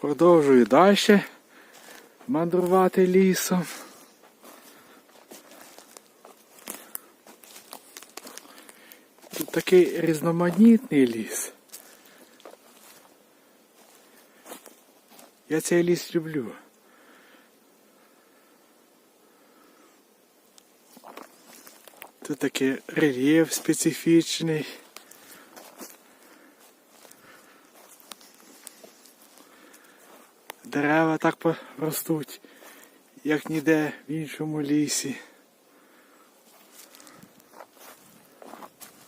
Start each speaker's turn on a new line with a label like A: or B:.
A: Продовжую далі мандрувати лісом. Тут такий різноманітний ліс. Я цей ліс люблю. Тут такий рельєф специфічний. Дерева так ростуть, як ніде в іншому лісі.